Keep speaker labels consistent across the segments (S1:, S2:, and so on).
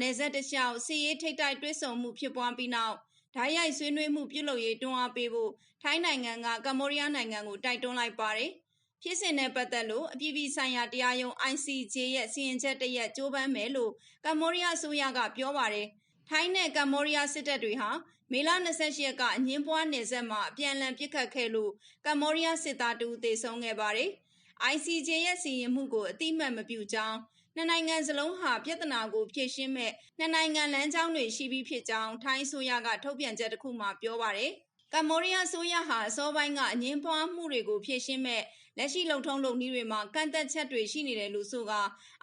S1: နယ်စပ်တစ်လျှောက်စီရေးထိတ်တိုက်တွဲဆုံမှုဖြစ်ပွားပြီးနောက်ဓာတ်ရိုက်ဆွေးနွေးမှုပြုလုပ်ရေးတွန်းအားပေးဖို့ထိုင်းနိုင်ငံကကမ္ဘောဒီးယားနိုင်ငံကိုတိုက်တွန်းလိုက်ပါတယ်။ဖြစ်စဉ်နဲ့ပတ်သက်လို့အပြည်ပြည်ဆိုင်ရာတရားရုံး ICJ ရဲ့စီရင်ချက်တရက်ကြိုးပမ်းမယ်လို့ကမ္ဘောဒီးယားအစိုးရကပြောပါတယ်။ထိုင်းနဲ့ကမ္ဘောဒီးယားစစ်တပ်တွေဟာမေလ28ရက်ကအငင်းပွားနယ်စပ်မှာအပြန်အလှန်ပစ်ခတ်ခဲ့လို့ကမ္ဘောဒီးယားစစ်သားတူသေဆုံးခဲ့ပါတယ်။ ICJ ရဲ့စီရင်မှုကိုအတိမတ်မပြုကြောင်း နှစ်နိုင်ငံစလုံးဟာပြဿနာကိုဖြေရှင်းမဲ့နှစ်နိုင်ငံလမ်းကြောင်းတွေရှိပြီးဖြစ်ကြောင်းထိုင်းအစိုးရကထုတ်ပြန်ချက်တစ်ခုမှာပြောပါတယ်။ကမ္ဘောဒီးယားအစိုးရဟာအစောပိုင်းကအငင်းပွားမှုတွေကိုဖြေရှင်းမဲ့လက်ရှိလုံထုံးလုံနည်းတွေမှာကန့်သက်ချက်တွေရှိနေတယ်လို့ဆိုက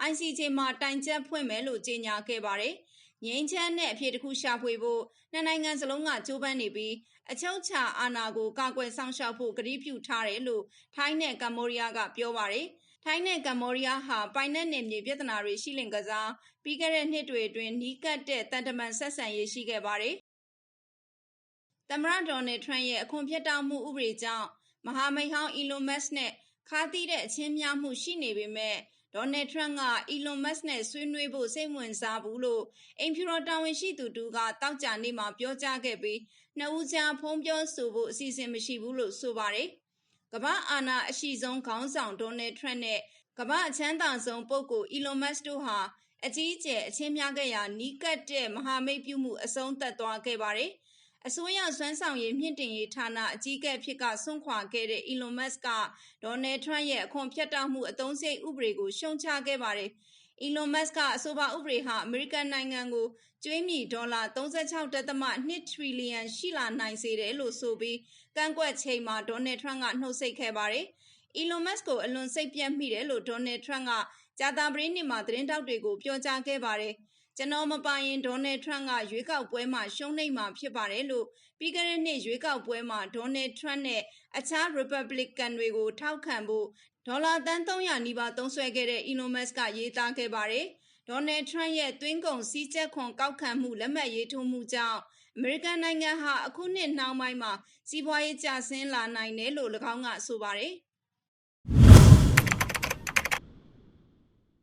S1: ICJ မှာတိုင်ချက်ဖွင့်မယ်လို့ကြေညာခဲ့ပါတယ်။ငင်းချမ်းနဲ့အဖြေတစ်ခုရှာဖွေဖို့နှစ်နိုင်ငံစလုံးကကြိုးပမ်းနေပြီးအချုပ်ချာအာဏာကိုကာကွယ်ဆောင်ရှောက်ဖို့ကတိပြုထားတယ်လို့ထိုင်းနဲ့ကမ္ဘောဒီးယားကပြောပါတယ်။ ထိုင်းနဲ့ကမ္ဘောဒီးယားဟာ ပိုင်နက်နယ်မြေပြဿနာတွေ ရှိလင်ကစား ပြီးခဲ့တဲ့နှစ်တွေအတွင်း နီးကပ်တဲ့တန်တမန်ဆက်ဆံရေး ရှိခဲ့ပါတယ်။သမ္မတဒေါ်နယ်ထရန့်ရဲ့ အခွန်ဖြတ်တောက်မှု ဥပဒေကြောင့် မဟာမိတ်ဟောင်းအီလွန်မက်စ်နဲ့ ခါးသီးတဲ့ အချင်းများမှု ရှိနေပေမဲ့ဒေါ်နယ်ထရန့်ကအီလွန်မက်စ်နဲ့ ဆွေးနွေးဖို့ စိတ်ဝင်စားဘူးလို့ အိမ်ဖြူတော် တာဝန်ရှိသူတူကတောက်ကြနေ့မှာ ပြောကြားခဲ့ပြီး နှစ်ဦးကြား ဖုံးပြောဆိုဖို့ အစီအစဉ် မရှိဘူးလို့ ဆိုပါတယ်။ ကမ္ဘာအာဏာအရှိဆုံးခေါင်းဆောင်ဒေါ်နယ်ထရန့်နဲ့ကမ္ဘာအချမ်းသာဆုံးပုဂ္ဂိုလ်အီလွန်မက်စ်တို့ဟာအကြီးအကျယ်အချင်းများခဲ့ရာနီးကပ်တဲ့မဟာမိတ်ပြုမှုအဆုံးသတ်သွားခဲ့ပါတယ်။အစိုးရစွမ်းဆောင်ရည်မြင့်တင်ရေးဌာနအကြီးအကဲဖြစ်ကဆွန့်ခွာခဲ့တဲ့ Elon Musk ကဒေါ်နယ်ထရန့်ရဲ့အခွန်ဖြတ်တောက်မှုအသုံးစရိတ်ဥပဒေကိုရှုံချခဲ့ပါတယ်။ Elon Musk က အဆိုပါဥပဒေဟာ အမေရိကန်နိုင်ငံကိုကျွေးမြီဒေါ်လာ36.2ထရီလီယံ ရှိလာနိုင်စေတယ်လို့ဆိုပြီး ကန့်ကွက်ချိန်မှာဒေါ်နယ်ထရန့်ကနှုတ်ဆက်ခဲ့ပါတယ်။ Elon Musk ကို အလွန်စိတ်ပြတ်မိတယ်လို့ဒေါ်နယ်ထရန့်ကကြာသပတေးနေ့မှာ သတင်းတောက်တွေကို ပြောကြားခဲ့ပါတယ်။ ကျွန်တော်မပါရင်ဒေါ်နယ်ထရန့်ကရွေးကောက်ပွဲမှာရှုံးနိမ့်မှာဖြစ်ပါတယ်လို့ပြီးခဲ့တဲ့နှစ်ရွေးကောက်ပွဲမှာဒေါ်နယ်ထရန့်နဲ့အခြားရီပတ်ဘလစ်ကန်တွေကိုထောက်ခံဖို့ဒေါ်လာသန်း300နီးပါးသုံးစွဲခဲ့တဲ့ Elon Musk ကရေးသားခဲ့ပါတယ်။ဒေါ်နယ်ထရန့်ရဲ့သွင်းကုန်စည်းကြပ်ခွန်ကောက်ခံမှုလက်မှတ်ရေးထိုးမှုကြောင့်အမေရိကန်နိုင်ငံဟာအခုနှစ်နှောင်းပိုင်းမှာစီးပွားရေးကျဆင်းလာနိုင်တယ်လို့၎င်းကဆိုပါတယ်။